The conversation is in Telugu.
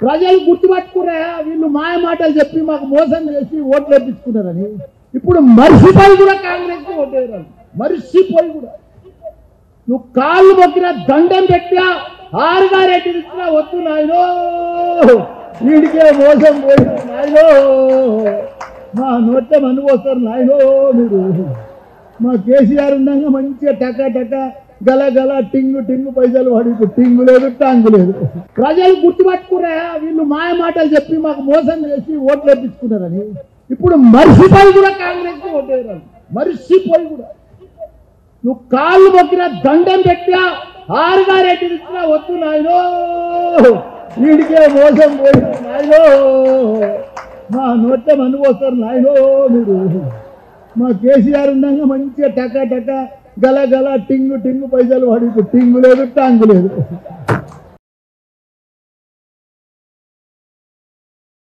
ప్రజలు గుర్తుపట్టుకురా వీళ్ళు మాయ మాటలు చెప్పి మాకు మోసం చేసి ఓట్లు వేపించుకున్నారని. ఇప్పుడు మరిసిపోయి కూడా కాంగ్రెస్కి ఓటేయరు మరిసిపోయి కూడా. నువ్వు కాళ్ళు మొక్కిన దండం పెట్టినా ఆరుగా రెడ్డి ఇచ్చినా వద్దు నాయనో. వీడికే మోసం పోయి నాయనో. మా నోట్ల మన్ను పోస్తారు నాయనో మీరు. మా కేసీఆర్ ఉన్నాక మంచిగా టక టక గల గల టింగు టింగు పైసలు పడి టింగు లేదు టాంగు లేదు. ప్రజలు గుర్తుపట్టుకురా వీళ్ళు మాయ మాటలు చెప్పి మాకు మోసం చేసి ఓట్లు వేపించుకున్నారని. ఇప్పుడు మరిసిపోయి కూడా కాంగ్రెస్కి ఓటేయరు మరిసిపోయి కూడా. నువ్వు కాళ్ళు మొక్కిన దండం పెట్టినా ఆరుగారెడ్డి ఇచ్చినా వద్దు నాయనో. వీడికే మోసం పోయి నాయనో. మా నోట్ల మనుకోస్తారు నాయనో మీరు. మా కేసీఆర్ ఉండగా మంచిగా టకా టకా గల గల టింగు టింగు పైసలు పడి ఇప్పుడు టింగు లేదు టాంగు లేదు